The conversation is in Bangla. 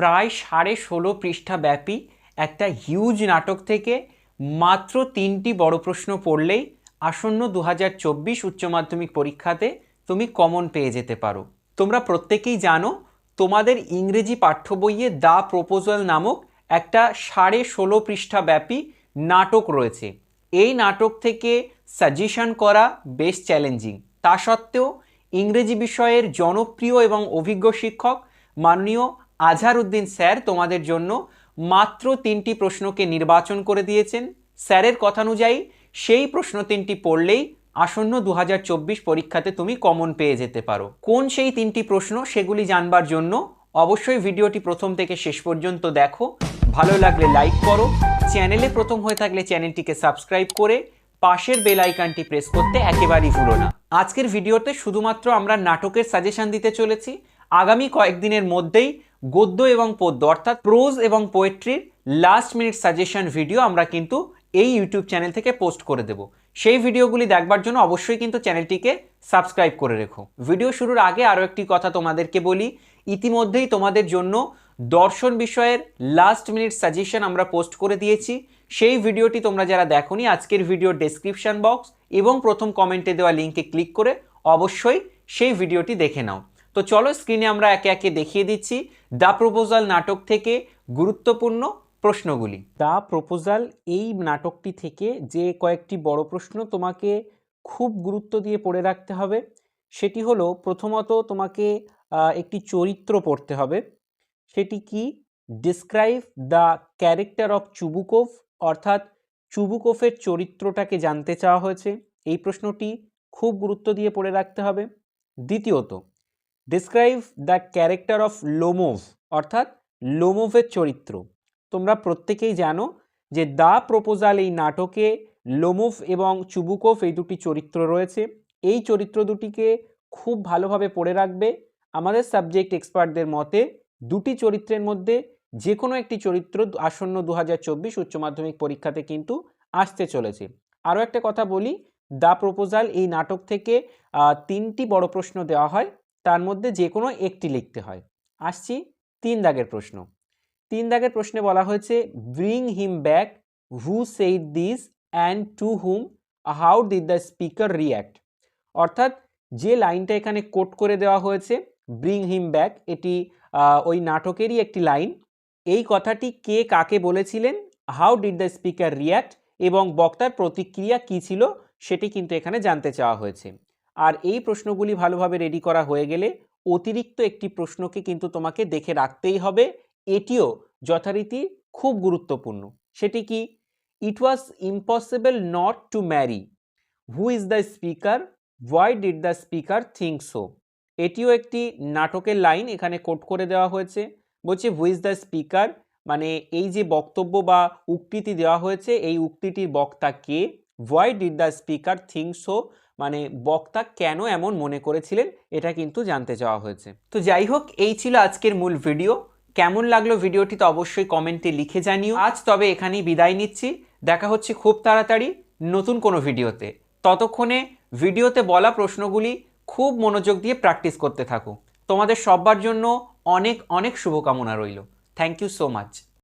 প্রায় সাড়ে ষোলো পৃষ্ঠা ব্যাপী একটা হিউজ নাটক থেকে মাত্র তিনটি বড় প্রশ্ন পড়লেই আসন্ন দু হাজার চব্বিশ উচ্চ মাধ্যমিক পরীক্ষাতে তুমি কমন পেয়ে যেতে পারো। তোমরা প্রত্যেকেই জানো তোমাদের ইংরেজি পাঠ্য বইয়ে দ্য প্রপোজাল নামক একটা সাড়ে ষোলো পৃষ্ঠা ব্যাপী নাটক রয়েছে। এই নাটক থেকে সাজেশন করা বেশ চ্যালেঞ্জিং তা সত্ত্বেও ইংরেজি বিষয়ের জনপ্রিয় এবং অভিজ্ঞ শিক্ষক মাননীয় আজহারউদ্দিন স্যার তোমাদের জন্য মাত্র তিনটি প্রশ্নকে নির্বাচন করে দিয়েছেন। স্যারের কথানুযায়ী সেই প্রশ্ন তিনটি পড়লেই আসন্ন দু হাজার চব্বিশ পরীক্ষাতে তুমি কমন পেয়ে যেতে পারো। কোন সেই তিনটি প্রশ্ন সেগুলি জানবার জন্য অবশ্যই ভিডিওটি প্রথম থেকে শেষ পর্যন্ত দেখো। ভালো লাগলে লাইক করো। চ্যানেলে প্রথম হয়ে থাকলে চ্যানেলটিকে সাবস্ক্রাইব করে পাশের বেল আইকনটি প্রেস করতে একেবারেই ভুলো না। আজকের ভিডিওতে শুধুমাত্র আমরা নাটকের সাজেশন দিতে চলেছি। আগামী কয়েকদিনের মধ্যেই গদ্য এবং পদ্য, অর্থাৎ প্রোজ এবং পোয়েট্রির লাস্ট মিনিট সাজেশন ভিডিও আমরা কিন্তু এই ইউটিউব চ্যানেল থেকে পোস্ট করে দেব। সেই ভিডিওগুলি দেখবার জন্য অবশ্যই কিন্তু চ্যানেলটিকে সাবস্ক্রাইব করে রেখো। ভিডিও শুরুর আগে আরও একটি কথা তোমাদেরকে বলি, ইতিমধ্যেই তোমাদের জন্য দর্শন বিষয়ের লাস্ট মিনিট সাজেশন আমরা পোস্ট করে দিয়েছি। সেই ভিডিওটি তোমরা যারা দেখোনি, আজকের ভিডিওর ডেসক্রিপশন বক্স এবং প্রথম কমেন্টে দেওয়া লিঙ্কে ক্লিক করে অবশ্যই সেই ভিডিওটি দেখে নাও। তো চলো স্ক্রিনে আমরা একে একে দেখিয়ে দিচ্ছি দ্য প্রপোজাল নাটক থেকে গুরুত্বপূর্ণ প্রশ্নগুলি। দ্য প্রপোজাল এই নাটকটি থেকে যে কয়েকটি বড় প্রশ্ন তোমাকে খুব গুরুত্ব দিয়ে পড়ে রাখতে হবে, সেটি হলো প্রথমত তোমাকে একটি চরিত্র পড়তে হবে। সেটি কি? Describe the character of Chubukov অর্থাৎ চুবুকোফের চরিত্রটাকে জানতে চাওয়া হয়েছে। এই প্রশ্নটি খুব গুরুত্ব দিয়ে পড়ে রাখতে হবে। দ্বিতীয়ত describe the character of Lomov অর্থাৎ লোমোভের চরিত্র। তোমরা প্রত্যেকেই জানো যে দ্য প্রপোজাল এই নাটকে লোমোভ এবং চুবুকোভ এই দুটি চরিত্র রয়েছে। এই চরিত্র দুটিকে খুব ভালোভাবে পড়ে রাখবে। আমাদের সাবজেক্ট এক্সপার্টদের মতে দুটি চরিত্রের মধ্যে যে কোনো একটি চরিত্র আসন্ন দু হাজার চব্বিশ উচ্চ মাধ্যমিক পরীক্ষাতে কিন্তু আসতে চলেছে। আরও একটা কথা বলি দ্য প্রপোজাল এই নাটক থেকে তিনটি বড় প্রশ্ন দেওয়া হয়। তার মধ্যে যে কোনো একটি লিখতে হয়। আসছি তিন দাগের প্রশ্ন। তিন দাগের প্রশ্নে বলা হয়েছে bring him back who said this and to whom how did the speaker react অর্থাৎ যে লাইনটা এখানে কোট করে দেওয়া হয়েছে ব্রিং হিম ব্যাক এটি ওই নাটকেরই একটি লাইন। এই কথাটি কে কাকে বলেছিলেন how did the speaker react এবং বক্তার প্রতিক্রিয়া কী ছিল, সেটি কিন্তু এখানে জানতে চাওয়া হয়েছে। আর এই প্রশ্নগুলি ভালোভাবে রেডি করা হয়ে গেলে অতিরিক্ত একটি প্রশ্নকে কিন্তু তোমাকে দেখে রাখতেই হবে। এটিও যথারীতি খুব গুরুত্বপূর্ণ। সেটি কি? It was impossible not to marry who is the speaker why did the speaker think so এটিও একটি নাটকের লাইন এখানে কোট করে দেওয়া হয়েছে। বলছে হু ইজ দ্য স্পিকার মানে এই যে বক্তব্য বা উক্তিটি দেওয়া হয়েছে, এই উক্তিটির বক্তা কে? Why did the speaker think so মানে বক্তা কেন এমন মনে করেছিলেন, এটা কিন্তু জানতে চাওয়া হয়েছে। তো যাই হোক, এই ছিল আজকের মূল ভিডিও। কেমন লাগল ভিডিওটি তো অবশ্যই কমেন্টে লিখে জানিও। আজ তবে এখানেই বিদায় নিচ্ছি। দেখা হচ্ছে খুব তাড়াতাড়ি নতুন কোনো ভিডিওতে। ততক্ষণে ভিডিওতে বলা প্রশ্নগুলি খুব মনোযোগ দিয়ে প্র্যাকটিস করতে থাকো। তোমাদের সবার জন্য অনেক অনেক শুভকামনা রইল। Thank you so much.